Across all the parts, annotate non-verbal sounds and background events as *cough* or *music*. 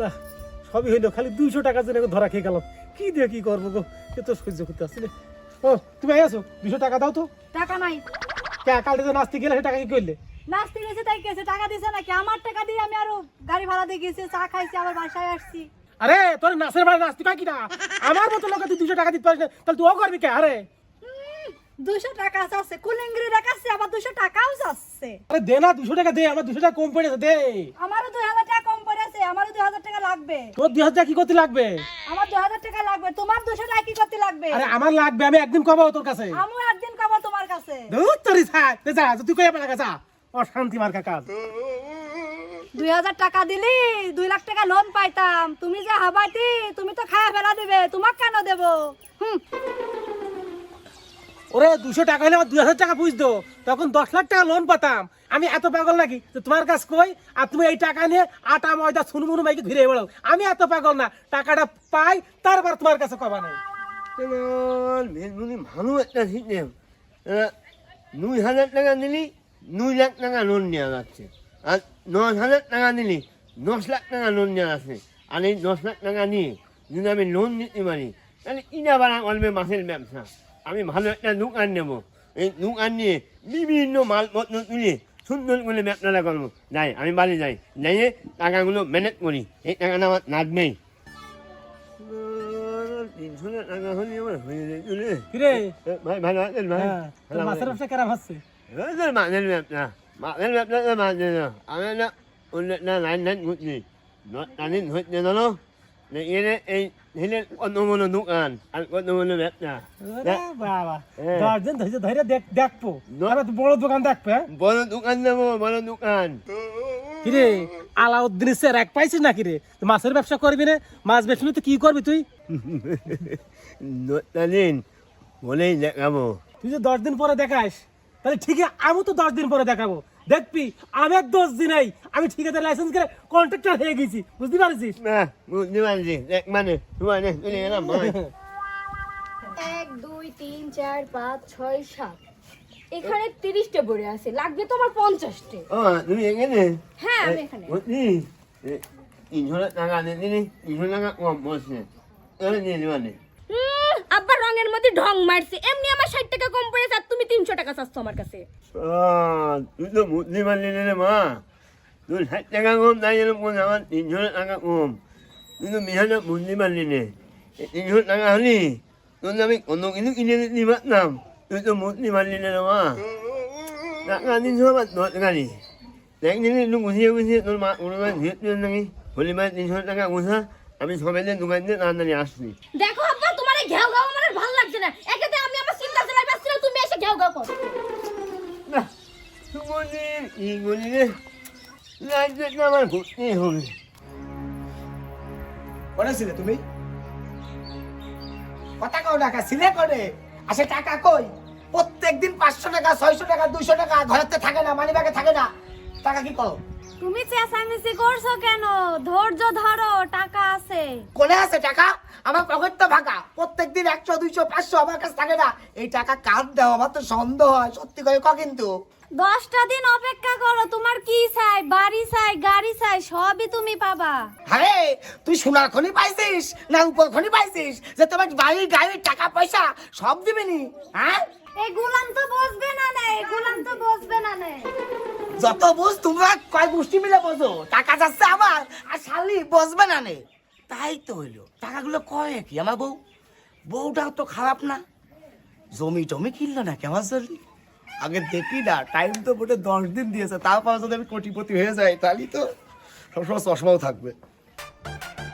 না সবই হইল খালি দুইশো টাকা জন্য ধরা খেয়ে গেলাম। কি দিয়ে কি করব গো? এ তো সহ্য করতে আসছি না। ও তুমি আছো? দুশো টাকা দাও তো। টাকা নাই। কালকে নাচতে গেলে টাকা কি করলে? নাচতে গেছে তাই গেছে টাকা দিছে নাকি? আমার টাকা দিয়ে আমি আরও গাড়ি ভাড়া দিয়ে গেছি চা খাইছি আবার বাসায় আসছি। আরে তোর নাচের ভাড়া নাচতে কয় কিনা? আমার মতো লোক তুই দুশো টাকা দিতে পারিস না তাহলে তুইও করবি কে? আরে। দুশো টাকা যাচ্ছে কুলিঙ্গিরি দেখাচ্ছে আবার দুশো টাকাও যাচ্ছে আরে দে না দুশো টাকা দে আমার দুশো টাকা কম পড়েছে দে। আমারও দুই হাজার টাকা আমারও দুই হাজার টাকা লাগবে। তোর দুই হাজার টাকা কি করতে লাগবে? আমার দুই হাজার টাকা লাগবে। তোমার দুশো টাকা কি করতে লাগবে? আরে আমার লাগবে আমি একদিন কমাবো তোর কাছে। আমিও একদিন খাব তোমার কাছে। ধুর তোরই ছাই দে যা তুই কই আমার কাছে যা। অশান্তি মার্কা কাজ। দুই হাজার টাকা দিলি দুই লাখ টাকা লোন পাইতাম। তুমি যে হাবাইতি তুমি তো খায়া ফেলা দিবে। তোমাক কেন দেবো? হুম। ওরে দুশো টাকা হলে আমার দুই হাজার টাকা বুঝতো তখন দশ লাখ টাকা লোন পাতাম। আমি এত পাগল নাকি? যে তোমার কাছ কই? আর তুমি এই টাকা নিয়ে আটা, ময়দা সুনমুনু মাইকে ঘুরে বেড়াও। আমি এত পাগল না। টাকাটা পাই, তারপর তোমার কাছে কবা নাই। ভালো একটা সিস্টেম দুই হাজার টাকা নিলি, দুই লাখ টাকা লোন নেওয়া যাচ্ছে। আর দশ হাজার টাকা নিলি, দশ লাখ টাকা লোন নেওয়া আছে আর এই দশ লাখ টাকা নিয়ে যদি আমি লোন নিতে পারি, তাহলে কিনা বাড়া করবে মাছের ব্যবসা। আমি ভালো একটা দোকান নেব। এই দোকান নিয়ে বিভিন্ন মালপত্র তুলে সুন্দর করে ব্যবসাটা করব যাই আমি বাড়ি যাই। যাইয়ে টাকাগুলো ম্যানেজ করি। এই টাকাটা আমার লাগবেই। তিনশো টাকা হলে আমার হয়ে যাবে কিরে? ভাই ভালো আছেন ভাই? হ্যাঁ মাছের ব্যবসা হচ্ছে? da mahallenin. Ama ne line line ঘুরছি। লাইন হচ্ছে জানো এই দোকান আর ব্যবসা বাবা হ্যাঁ। দশ দিন ধরে ধরে দেখ দেখব ন- বড় দোকান দেখবে? বড় দোকান দেবো বড় দোকান কিরে আলাউদ্দিন স্যার এক পাইছিস নাকি রে তো মাছের ব্যবসা করবি না মাছ বেচলে তো কি করবি তুই দিন বলেই দেখাবো তুই যে দশ দিন পরে দেখাস তাহলে ঠিক আছে আমি তো দশ দিন পরে দেখাবো দেখবি আমার দশ দিন এই আমি ঠিকাদার লাইসেন্স করে কন্ট্রাক্টর হয়ে গেছি। বুঝতে পারছিস? না বুঝতে পারছি। দেখ মানে মানে চলে গেলাম ভাই এক দুই তিন চার পাঁচ ছয় সাত। এখানে তিরিশটা বড়ে আছে লাগবে তোমার পঞ্চাশটা। ও তুমি এখানে? হ্যাঁ আমি এখানে। তিনশো টাকা দিলি। তিনশো টাকা কম এবার নিয়ে নেবানে উম, রঙের মধ্যে ঢং মারছে। এমনি আমার ষাট টাকা কম পড়েছে আর তুমি তিনশো টাকা চাচ্ছ আমার কাছে। তুই তো বুদ্ধি পারলি না রে মা। তুই ষাট টাকা কম তাই এরকম কোন আমার তিনশো টাকা কম। তুই তো বিহানে বুদ্ধি পারলি নে এই তিনশো টাকা হলি তোর আমি কোনো কিছু কিনে দিতে পারতাম। তুই তো বুদ্ধি পারলি না রে মা। টাকা তিনশো আমার দশ টাকা নি দেখ দিলি একটু গুছিয়ে গুছিয়ে তোর মা কোনো ধীরে নাকি। হলি মাই তিনশো টাকা গুছা আমি সবাই দোকান দিয়ে তাড়াতাড়ি আসছি। দেখো ঘেউ ঘেউ আমার ভালো লাগছে না। একেতে আমি আমার চিন্তা চালাই পাচ্ছি না তুমি এসে ঘেউ ঘেউ করো। না তুই ই বলি রে লাইটটা আমার ঘুরতেই হবে। কোনে ছিলে তুমি? কথা কও টাকা ছিলে করে? আসে টাকা কই? প্রত্যেক দিন পাঁচশো টাকা ছয়শো টাকা দুইশো টাকা ঘরেতে থাকে না মানি ব্যাগে থাকে না। টাকা কি করো তুমি চেঁচামেচি করছ কেন? ধৈর্য ধরো টাকা আছে। কোনে আছে টাকা? আমার পকেট তো ফাঁকা প্রত্যেক দিন একশো দুইশো পাঁচশো আমার কাছে থাকে না। এই টাকা কার দেওয়া? আমার তো সন্দেহ হয়। সত্যি করে ক কিন্তু? দশটা দিন অপেক্ষা করো তোমার কি চাই? বাড়ি চাই গাড়ি চাই সবই তুমি পাবা। আরে তুই সোনার খনি পাইছিস না উপর খনি পাইছিস? যে তোমার বাড়ি গাড়ির টাকা পয়সা সব দিবি নি হ্যাঁ? এই গুলাম তো বসবে না নে এই গুলাম তো বসবে না নে। যত বুঝ তোমরা কয় গোষ্ঠী মিলে বোঝো। টাকা যাচ্ছে আমার আর শালি বসবে না নে। তাই তো হইল। টাকাগুলো কয় কি আমার বউ? বউটাও তো খারাপ না। জমি টমি কিনলো না কেমন চললি আগে দেখি না টাইম তো মোটে দশ দিন দিয়েছে, তারপর যদি আমি কোটিপতি হয়ে যাই, তাহলে তো সবসময় চশমাও থাকবে।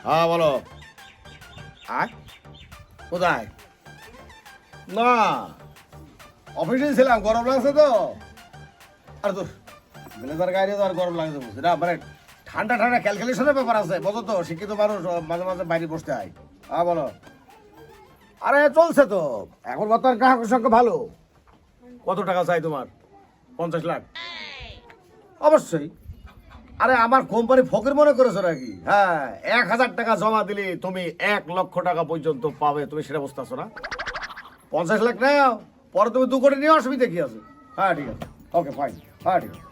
হ্যাঁ বলো। আর? কোথায়? না। অফিসে ছিলাম, গরম লাগছে তো। আর তো ম্যানেজার গাড়ি তো আর গরম লাগছে বুঝছি না? মানে ঠান্ডা ঠান্ডা ক্যালকুলেশনের ব্যাপার আছে, বোঝো তো, শিক্ষিত মানুষ মাঝে মাঝে বাইরে বসতে হয়। হ্যাঁ বলো। আরে, চলছে তো। এখন বর্তমান গ্রাহকের সংখ্যা ভালো। কত টাকা চাই তোমার? পঞ্চাশ লাখ। অবশ্যই। আরে, আমার কোম্পানি ফকির মনে করেছ নাকি? হ্যাঁ এক হাজার টাকা জমা দিলে তুমি এক লক্ষ টাকা পর্যন্ত পাবে। তুমি সেটা বুঝতেছো না? পঞ্চাশ লাখ নাও, পরে তুমি দু কোটি নিয়ে অসুবিধা কি আছে? হ্যাঁ ঠিক আছে। ওকে ফাইন হ্যাঁ ঠিক আছে।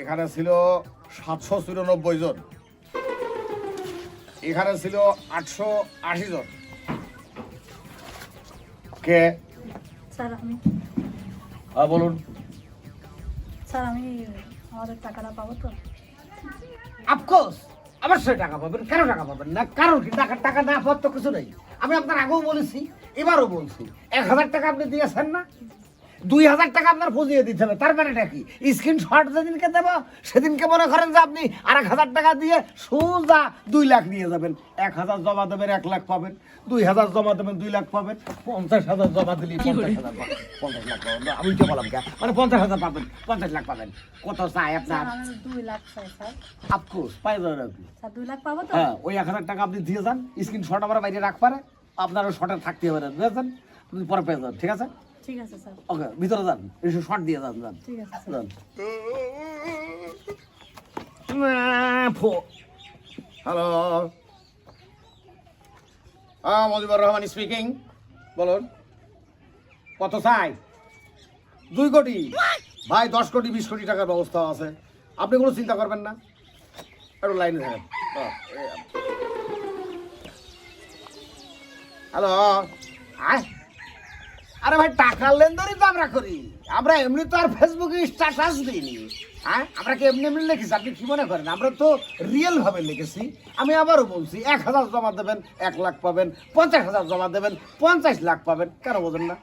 এখানে ছিল সাতশো চুরানব্বই জন। এখানে ছিল আটশো আশি জন। কে? স্যার আমি। হ্যাঁ বলুন। স্যার আমি আমাদের টাকাটা পাবো তো। অবশ্যই টাকা পাবেন। কেন টাকা পাবেন না? কারণ কি? টাকা টাকা না পাওয়ার তো কিছু নেই। আমি আপনার আগেও বলেছি এবারও বলছি। এক হাজার টাকা আপনি দিয়েছেন না? দুই হাজার টাকা আপনার পুজিয়ে দিতে হবে। তার মানেটা কি? স্ক্রিন শট যেদিনকে দেবো সেদিনকে মনে করেন যে আপনি আর এক হাজার টাকা দিয়ে সোজা দুই লাখ নিয়ে যাবেন। এক হাজার জমা দেবেন এক লাখ পাবেন। দুই হাজার জমা দেবেন দুই লাখ পাবেন। পঞ্চাশ হাজার জমা দিলে পঞ্চাশ হাজার পাবেন। পঞ্চাশ লাখ পাবেন। আমি তো বললাম কে? মানে পঞ্চাশ হাজার পাবেন পঞ্চাশ লাখ পাবেন। কত চাই আপনার? দুই লাখ চাই আফকোর্স পাই যাবেন আপনি। দুই লাখ পাবো হ্যাঁ ওই এক হাজার টাকা আপনি দিয়ে যান। স্ক্রিন শট আমার বাইরে রাখ পারে আপনারও শটে থাকতে হবে বুঝেছেন? আপনি পরে পেয়ে যান ঠিক আছে? ঠিক আছে স্যার। ওকে ভিতরে যান। এসে শট দিয়ে যান যান। ঠিক আছে যান। হ্যালো হ্যাঁ মজিবুর রহমান স্পিকিং বলুন। কত চাই? দুই কোটি। ভাই দশ কোটি বিশ কোটি টাকার ব্যবস্থা আছে। আপনি কোনো চিন্তা করবেন না। একটু লাইনে থাকেন। হ্যালো আয়। আরে ভাই টাকার লেনদেনই তো আমরা করি। আমরা এমনি তো আর ফেসবুকে স্ট্যাটাস দিইনি। হ্যাঁ? আমরা কি এমনি এমনি লিখেছি? আপনি কি মনে করেন? আমরা তো রিয়েল ভাবে লিখেছি। আমি আবারও বলছি, এক হাজার জমা দেবেন, এক লাখ পাবেন, পঞ্চাশ হাজার জমা দেবেন, পঞ্চাশ লাখ পাবেন। কেন বোঝেন না?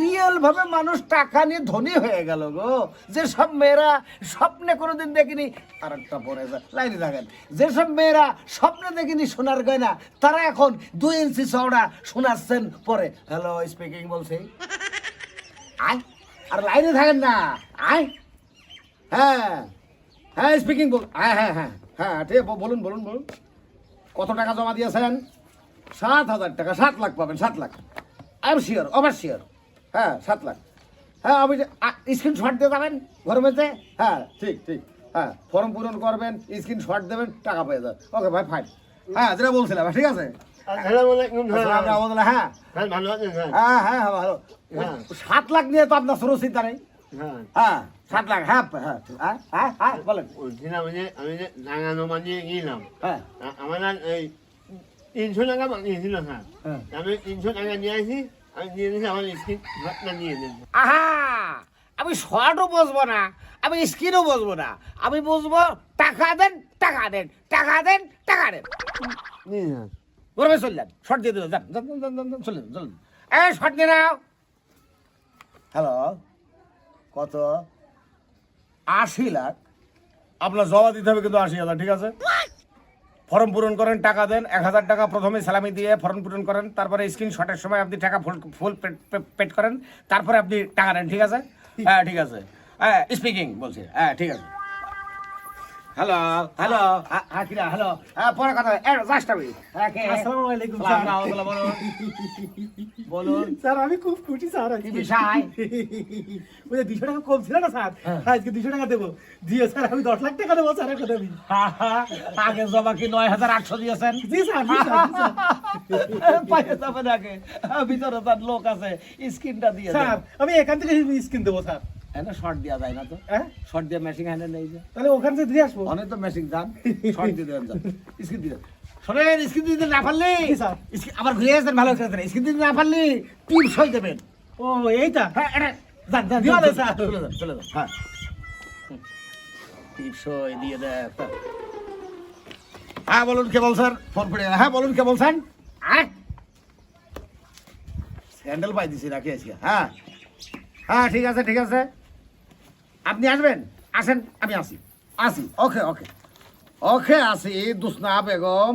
রিয়েল ভাবে মানুষ টাকা নিয়ে ধনী হয়ে গেল গো। যে সব মেয়েরা স্বপ্নে কোনোদিন দেখিনি আর একটা পরে লাইনে থাকেন। যেসব মেয়েরা স্বপ্নে দেখিনি সোনার গয়না, তারা এখন দুই ইঞ্চি চওড়া শোনাচ্ছেন পরে। হ্যালো স্পিকিং বলছি। আয় আর লাইনে থাকেন না। আয় হ্যাঁ হ্যাঁ স্পিকিং বল হ্যাঁ হ্যাঁ হ্যাঁ হ্যাঁ ঠিক বলুন বলুন বলুন। কত টাকা জমা দিয়েছেন? সাত হাজার টাকা, সাত লাখ পাবেন, সাত lakh. I am sure over sure হ্যাঁ সাত লাখ। হ্যাঁ আমি স্ক্রিন শট দিয়ে যাবেন মধ্যে? হ্যাঁ ঠিক ঠিক। হ্যাঁ ফর্ম পূরণ করবেন স্ক্রিন শট দেবেন টাকা পেয়ে যাবেন। ওকে ভাই ফাইন হ্যাঁ যেটা বলছিলাম ঠিক আছে? হ্যাঁ। ভালো হ্যাঁ। হ্যাঁ। সাত লাখ নিয়ে তো আপনার কোনো চিন্তা নেই। হ্যাঁ। হ্যাঁ সাত লাখ হ্যাঁ হ্যাঁ হ্যাঁ হ্যাঁ বলেন। আমি যে নাঙানো মানিয়ে গেলাম হ্যাঁ। আমার না এই তিনশো টাকা বানিয়েছিল স্যার। আমি তিনশো টাকা নিয়ে আসি আমি দিয়ে দিয়েছি আমার স্ক্রিন ঘটনা নিয়ে আহা! আমি শর্টও বসবো না আমি স্ক্রিনও বসবো না। আমি বসবো টাকা দেন টাকা দেন টাকা দেন টাকা দেন। নিয়ে গরমে চললেন শর্ট দিয়ে দিল যান যান যান চললেন চললেন এ শর্ট দিয়ে নাও। হ্যালো কত? আশি লাখ। আপনার জমা দিতে হবে কিন্তু আশি হাজার ঠিক আছে? ফর্ম পূরণ করেন টাকা দেন এক হাজার টাকা প্রথমে সালামি দিয়ে ফর্ম পূরণ করেন তারপরে স্ক্রিনশটের সময় আপনি টাকা ফুল ফুল পেড করেন তারপরে আপনি টাকা নেন ঠিক আছে? হ্যাঁ ঠিক আছে। হ্যাঁ স্পিকিং বলছি। হ্যাঁ ঠিক আছে। হ্যালো হ্যালো হ্যাঁ কিরা হ্যালো হ্যাঁ পরে কথা এ জাস্ট আমি আসসালামু আলাইকুম স্যার। রাহমাতুল্লাহ, বলুন। বলুন। স্যার আমি খুব খুশি স্যার কি বিষয়? ওই যে দুশো টাকা কম ছিল না স্যার? হ্যাঁ। আজকে দুশো টাকা দেবো। দিয়ে স্যার আমি দশ লাখ টাকা দেবো স্যার এখন আমি আগে জমা কি নয় হাজার আটশো দিয়েছেন? জি স্যার। পায়ে ভিতরে তার লোক আছে স্ক্রিনটা দিয়ে স্যার আমি এখান থেকে স্কিন দেবো স্যার। শর্ট দেওয়া যায় না তো। হ্যাঁ? শর্ট দিয়ে মেশিন হ্যান্ডে নেই যে। তাহলে ওখান থেকে দিয়ে আসব। অনেক তো মেশিন যান শর্ট দিয়ে শোনেন দিতে না পারলি আবার ঘুরে আসবেন ভালো করে স্ক্রিন দিতে না পারলি টিপ সই দেবেন। ও এইটা? হ্যাঁ এটা যান যান দিও যান, না, যান, স্যার। চলে যান চলে যান। হ্যাঁ। টিপ সই দিয়ে হ্যাঁ বলুন কে বলছেন? ফোন করে হ্যাঁ বলুন কে বলছেন? হ্যাঁ স্যান্ডেল পাই দিছি রাখি আজকে? হ্যাঁ। হ্যাঁ ঠিক আছে ঠিক আছে। আপনি আসবেন? আসেন আমি আসি। আসি ওকে ওকে। ওকে আসি দুসনা বেগম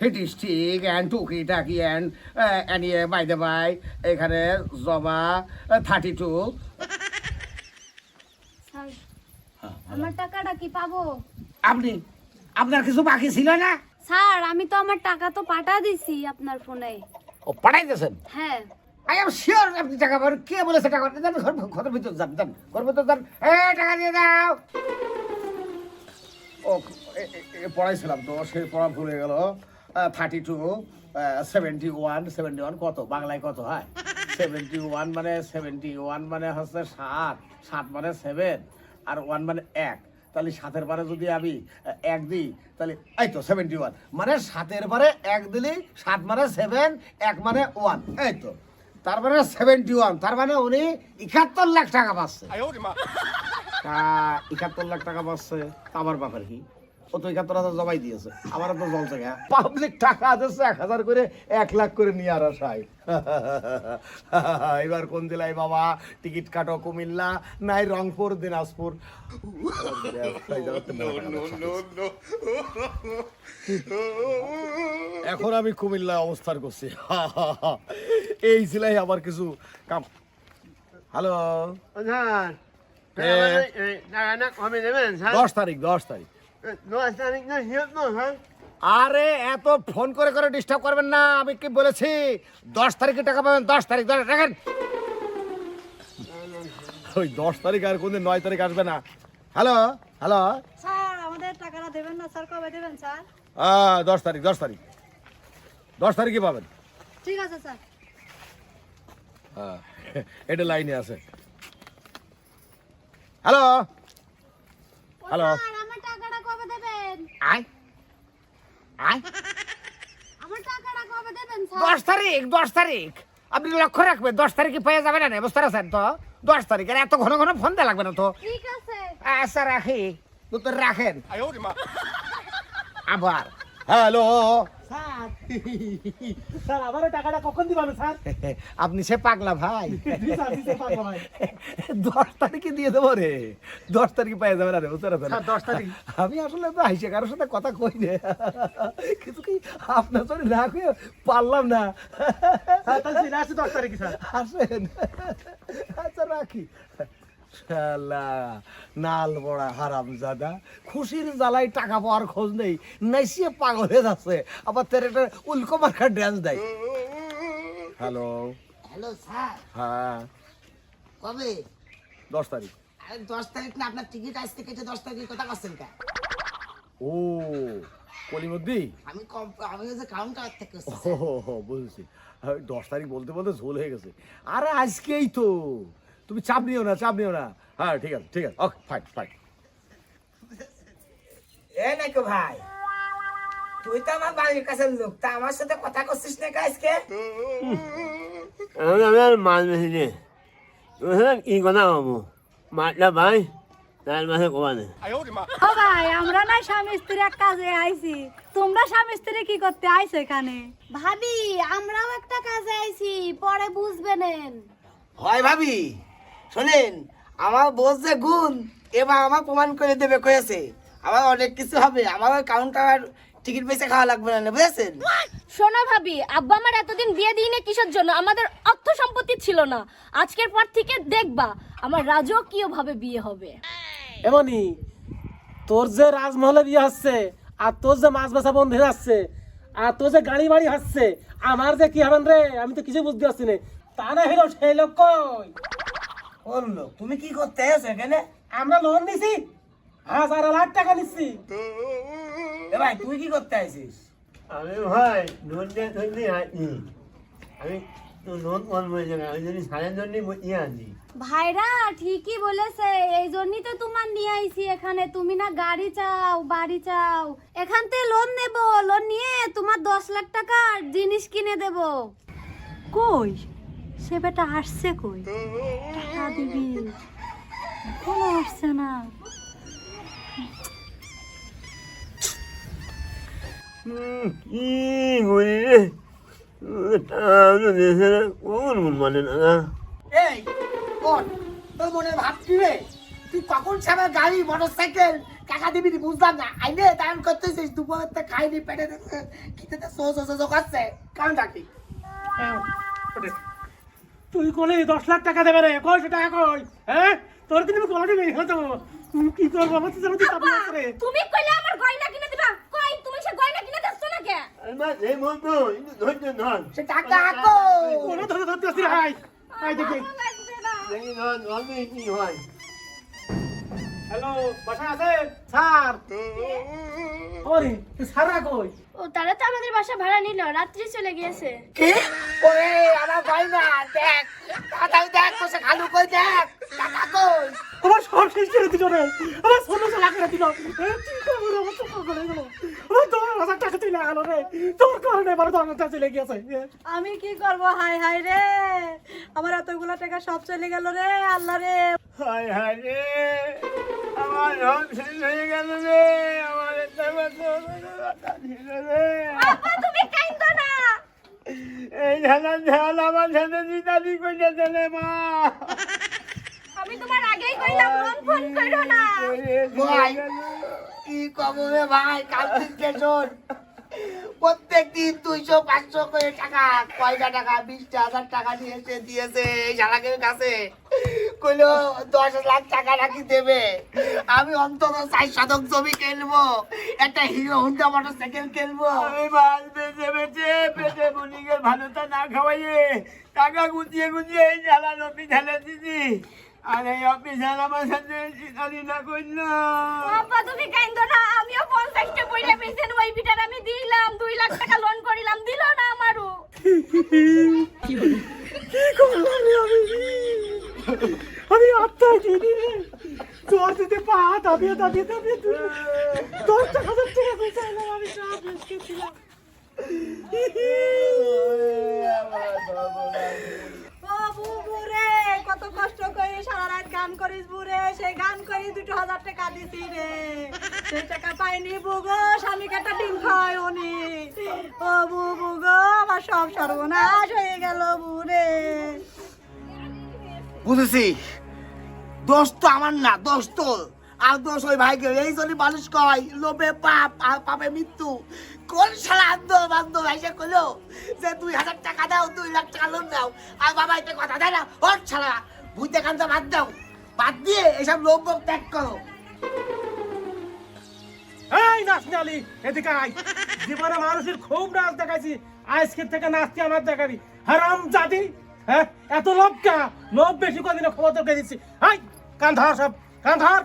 হিট স্টিক অ্যান্ড টুকি টাকি অ্যান্ড ইয়ে বাই দ্য বাই এখানে জমা থার্টি টু স্যার আমার টাকাটা কি পাবো? আপনি আপনার কিছু বাকি ছিল না? স্যার আমি তো আমার টাকা তো পাঠা দিছি আপনার ফোনে। ও পাঠাইতেছেন? হ্যাঁ। আই এম শিওর আপনি টাকা পাবেন কে বলেছে টাকা? ঘর ঘরের ভিতর যান যান ঘরের ভিতর যান। এ, টাকা দিয়ে দাও। ও পড়াইছিলাম তো, সেই পড়া ভুলে গেল। Thirty two seventy one seventy one কত? বাংলায় কত? হয়। সেভেন্টি ওয়ান মানে সেভেন্টি ওয়ান মানে হচ্ছে সাত। সাত মানে সেভেন আর ওয়ান মানে এক। তাহলে সাতের পরে যদি আমি এক দিই, তাহলে, এই তো সেভেন্টি ওয়ান মানে সাতের পরে এক দিলি, সাত মানে সেভেন এক মানে ওয়ান এই তো। তার মানে সেভেন্টি ওয়ান তার মানে উনি একাত্তর লাখ টাকা পাচ্ছে। তা একাত্তর লাখ টাকা পাচ্ছে তা আমার ব্যাপার কি? ও তো একাত্তর হাজার জমাই দিয়েছে? আমারও তো জলছে গা পাবলিক টাকা দিচ্ছে এক হাজার করে এক লাখ করে নিয়ে আর আসায়। এবার কোন জেলায় বাবা? টিকিট কাটো কুমিল্লা নাই রংপুর দিনাজপুর। এখন আমি কুমিল্লায় অবস্থান করছি। এই জেলায় আবার কিছু কাম হ্যালো দশ তারিখ দশ তারিখ। স্যার আরে এত ফোন করে করে ডিস্টার্ব করবেন না আমি কি বলেছি? দশ তারিখে টাকা পাবেন দশ তারিখ দশ রাখেন ওই দশ তারিখ আর কোনদিন নয় তারিখ আসবে না। হ্যালো হ্যালো স্যার আমাদের টাকাটা দেবেন না স্যার কবে দেবেন স্যার? দশ তারিখ দশ তারিখ। দশ তারিখে পাবেন। ঠিক আছে স্যার। হ্যাঁ এটা লাইনে আছে। হ্যালো হ্যালো দেবেন? আয়। আয়। আমার টাকাটা কবে দেবেন দশ তারিখ দশ তারিখ। আপনি লক্ষ্য রাখবেন দশ তারিখে পেয়ে যাবেন না বুঝতে পারছেন তো? দশ তারিখ আর এত ঘন ঘন ফোন দেওয়া লাগবে না তো? ঠিক আছে। আচ্ছা রাখি। তো রাখেন। আবার। হ্যালো। স্যার। স্যার আমার ওই টাকাটা কখন দিবানো *laughs* স্যার? আপনি সে পাগলা ভাই। *laughs* দশ তারিখে দিয়ে দেবো রে। দশ তারিখে পেয়ে যাবেন আরে বুঝতে দশ তারিখ। আমি আসলে তো আইসে কারোর সাথে কথা কই রে *laughs* কিন্তু কি আপনার সাথে না কয়ে পারলাম না। দশ তারিখে স্যার। আসেন। আচ্ছা রাখি। নাল বড়া হারাম জাদা খুশির জ্বালায় টাকা পাওয়ার খোঁজ নেই। নাইসিয়ে পাগল হয়ে যাচ্ছে। আবার তোর একটা উল্কো মার্কা ড্যান্স দেয়। হ্যালো হ্যালো স্যার হ্যাঁ। কবে? দশ তারিখ। আরে দশ তারিখ না আপনার টিকিট আজকে কেটে দশ তারিখের কথা করছেন কে ও কলিমদ্দি? আমি কম আমি যে কাউন্টার থেকে ও বুঝেছি। দশ তারিখ বলতে বলতে ঝোল হয়ে গেছে। আরে আজকেই তো। তুমি চাপ নিও না চাপ নিও না। হ্যাঁ ঠিক আছে ঠিক আছে। ওকে ফাইন ফাইন এ নাকি ভাই তুই তো আমার বাড়ির কাছের লোক তা আমার সাথে কথা করছিস না আজকে? আমি আমি আর মাছ বেশি কি কথা কমু মাছটা ভাই তার মাসে কমা নেই ও ভাই আমরা না স্বামী স্ত্রী এক কাজে আইছি। তোমরা স্বামী স্ত্রী কি করতে আইছো এখানে? ভাবি আমরাও একটা কাজে আইছি পরে বুঝবেন হয় ভাবি শোনেন আমার বোঝ যে গুণ এবার আমার প্রমাণ করে দেবে কয়েছে আমার অনেক কিছু হবে আমার কাউন্টার টিকিট পয়সা খাওয়া লাগবে না বুঝেছেন? শোনো ভাবি আব্বা আমার এতদিন বিয়ে দিই না কিসের জন্য? আমাদের অর্থ সম্পত্তি ছিল না। আজকের পর থেকে দেখবা আমার রাজকীয় ভাবে বিয়ে হবে। এমনই তোর যে রাজমহলে বিয়ে হচ্ছে আর তোর যে মাছ বেচা বন্ধ হয়ে যাচ্ছে আর তোর যে গাড়ি বাড়ি হচ্ছে আমার যে কি হবেন রে? আমি তো কিছু বুঝতে পারছি না। তা না হলো সেই লোক কই? কোন লোক তুমি কি করতে এসো এখানে? আমরা লোন নিছি। হাজার লাখ টাকা নিচ্ছি এ ভাই তুই কি করতে আইছিস? আমি ভাই লোন দিয়ে ধরলি আমি তো লোন কম হয়ে যাবে আমি যদি সাড়ে জন্য ইয়ে আনি ভাইরা ঠিকই বলেছে এই জন্যই তো তোমার নিয়ে আইছি এখানে। তুমি না গাড়ি চাও বাড়ি চাও। এখান থেকে লোন নেব লোন নিয়ে তোমার দশ লাখ টাকার জিনিস কিনে দেব। কই? সে বেটা আসছে কই? টাকা দিবি। কোনো আসছে না। কোন মানে না এই কোন তোর মনে ভাব কি রে তুই কখন ছাড়া গাড়ি মোটর সাইকেল টাকা দিবি নি বুঝলাম না। আইনে দান করতেছিস দুপুরতে খাইনি পেটে খেতে সো সো সো করছে। কারণটা কি? তুই কোলে দশ লাখ টাকা দেবে রে। কই সেটা টাকা কই হ্যাঁ? তোর দিন আমি কলাটি মেরে ফেলতে কি করব আমার তো যেমন চাপ না রে। তুমি কইলে আমার গয়না কিনে দিবা। কই তুমি সে গয়না কিনে দিচ্ছ না কে আমার এই ইনি ধৈর্য ধর। সে টাকা কই? কোন ধরে ধরতে আসি হাই। হাই দেখি। দেখি নন নেই কি হয়? হ্যালো বাসা আছে? স্যার। ওরে স্যার কই? ও তারা তো আমাদের বাসা ভাড়া নিল রাত্রি চলে গিয়েছে। কি? ওরে আমার ভাই না দেখ দেখ বসে খালু কই দেখ কই? আমার সব শেষ করে দিল রে। আমার ষোলো টাকা করে দিল। আমার করে গেল আমার দশ হাজার টাকা চলে গেল রে। তোর কারণে আমার দশ হাজার চলে গেছে আমি কি করব? হাই হাই রে। আমার এতগুলো টাকা সব চলে গেল রে আল্লাহ রে। হায় হায় রে। আমার ধন শেষ হয়ে গেল রে। আমার তুমি কাইন্দো না। এই ধানের ঝাল আমার সাথে জিতাদি কইতেছে রে মা। আমি তোমার আগেই কইলাম লোন ফোন করো না। ভাই কি কব রে ভাই কাল থেকে শোন প্রত্যেক দিন দুইশো পাঁচশো করে টাকা কয়টা টাকা বিশটা হাজার টাকা নিয়েছে দিয়েছে এই শালাকের কাছে। কইলো দশ লাখ টাকা নাকি দেবে। আমি অন্তত চার শতক জমি কিনবো একটা হিরো হুন্ডা মোটর সাইকেল কিনবো। আমি মাছ বেঁচে বেচে পেটে মনিকে ভালোটা না খাওয়াইয়ে টাকা গুছিয়ে গুছিয়ে এই জ্বালার অফিস ঢেলে দিছি আর এই অফিস আমার সাথে জিতাদি না। করল আব্বা তুমি কাইন্দো না আমিও পঞ্চাশটা পয়সা পেয়েছেন ওই বিটার আমি দিলাম দুই লাখ টাকা লোন করিলাম দিল না আমারও। কি করলাম আমি? আমি আত্মা দিদি রে তোর দিতে পা দাবিয়ে দাবিয়ে দাবিয়ে দশ টাকা হাজার টাকা গুছাইলাম আমি সব ও বুবু রে কত কষ্ট করে সারা রাত গান করিস বুরে সেই গান করি, দুটো হাজার টাকা দিছি রে। সেই টাকা পাইনি বুগো, স্বামীকে একটা ডিম খায় উনি ও বুবু গো আমার সব সর্বনাশ হয়ে গেল বুরে বুঝেছি। দোষ তো আমার না, দোষ তো। আর দোষ ওই ভাইকে, এই জন্য মানুষ কয় লোভে পাপ আর পাপে মৃত্যু। কোন শালা আদ্য বান্ধব এসে কইলো যে দুই হাজার টাকা দাও, দুই লাখ টাকা লোন দাও? আর বাবা এটা কথা, দেয় না, ওর ছাড়া ভুইতে কান্দা বাদ দাও। বাদ দিয়ে এসব লোভ ত্যাগ করো। এই নাচনালি এদিকে আয়। জীবনে মানুষের খুব নাচ দেখাইছি। আজকে থেকে নাচতে আমার দেখাবি। হারাম জাতি হ্যাঁ? এত লোভ কা? লোভ বেশি কদিন খবর তোকে দিচ্ছি। হাই কান ধর সব কান ধর।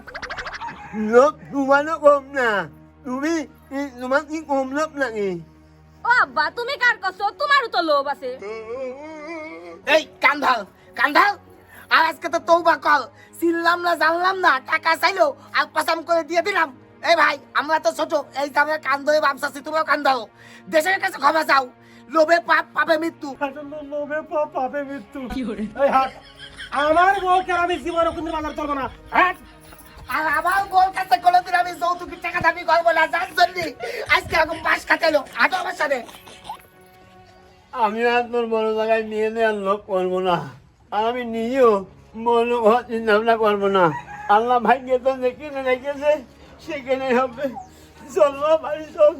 লোক তোমারও কম না। তুমি তোমার কি কম লোক নাকি? ও আব্বা তুমি কার কছো তোমারও তো লোভ আছে। এই কান্ধাল কান্ধাল আর আজকে তো তৌবা কল চিনলাম না জানলাম না টাকা চাইলো আর পাসাম করে দিয়ে দিলাম। এই ভাই আমরা তো ছোট এই দামে কান ধরে ভাবছি তুমিও কান দাও দেশের কাছে ক্ষমা চাও। লোভে পাপ পাপে মৃত্যু। লোভে পাপ পাপে মৃত্যু। এই হাট আমার বউকে আমি জীবনে কিন্তু বাজার চলবো না। হাট আর আমার বউর কাছে কোনোদিন আমি যৌতুকের টাকা দাবি করব না যার জন্য আজকে এখন পাশ কাটাইলো হাঁটো আমার সাথে। আমি আর তোর বড় জায়গায় নিয়ে নেওয়ার লোক করব না। আর আমি নিজেও মনোভাব চিন্তা করব না। আল্লাহ ভাগ্যে তো যেখানে রেখেছে সেখানে হবে। চল্লা বাড়ি চল।